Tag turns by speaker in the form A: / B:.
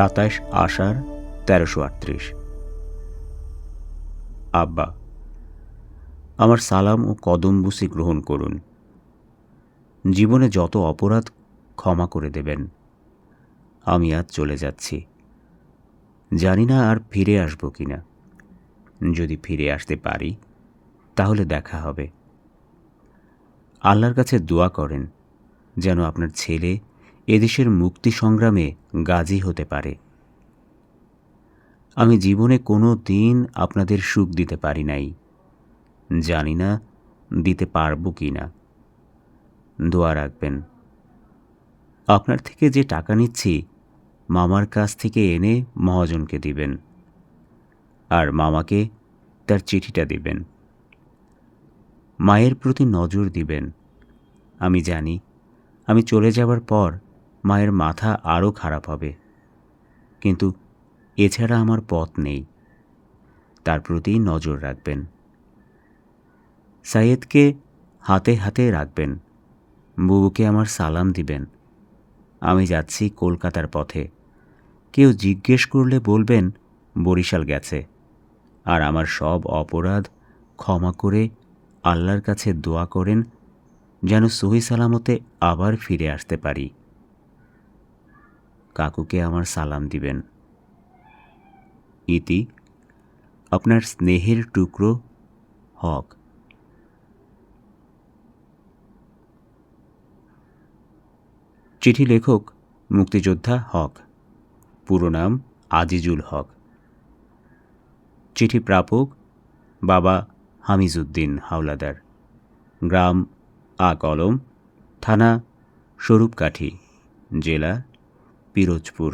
A: সাতাশ, আষাঢ়, তেরোশো আটত্রিশ। আব্বা, আমার সালাম ও কদমবুসি গ্রহণ করুন। জীবনে যত অপরাধ ক্ষমা করে দেবেন। আমি আজ চলে যাচ্ছি। জানি না আর ফিরে আসব কি না যদি ফিরে আসতে পারি, তাহলে দেখা হবে। আল্লাহর কাছে দোয়া করেন, যেন আপনার ছেলে এদেশের মুক্তি সংগ্রামে গাজী হতে পারে। আমি জীবনে কোনো দিন আপনাদের সুখ দিতে পারি নাই। জানি না দিতে পারব কি না। দোয়া রাখবেন। আপনার থেকে যে টাকা নিচ্ছি, মামার কাছ থেকে এনে মহাজনকে দিবেন। আর মামাকে তার চিঠিটা দিবেন। মায়ের প্রতি নজর দিবেন। আমি জানি, আমি চলে যাবার পর মায়ের মাথা আরও খারাপ হবে। কিন্তু এছাড়া আমার পথ নেই। তার প্রতি নজর রাখবেন। সাইয়েদকে হাতে হাতে রাখবেন। বুবুকে আমার সালাম দিবেন। আমি যাচ্ছি কলকাতার পথে। কেউ জিজ্ঞেস করলে বলবেন, বরিশাল গেছে। আর আমার সব অপরাধ ক্ষমা করে আল্লাহর কাছে দোয়া করেন, যেন সহি সালামতে আবার ফিরে আসতে পারি। কাকুকে আমার সালাম দিবেন। ইতি, আপনার স্নেহের টুকরো হক। চিঠি লেখক, মুক্তিযোদ্ধা হক। পুরো নাম আজিজুল হক। চিঠি প্রাপক, বাবা হামিজউদ্দিন হাওলাদার। গ্রাম, আ কলম, থানা, স্বরূপকাঠি, জেলা পিরোজপুর।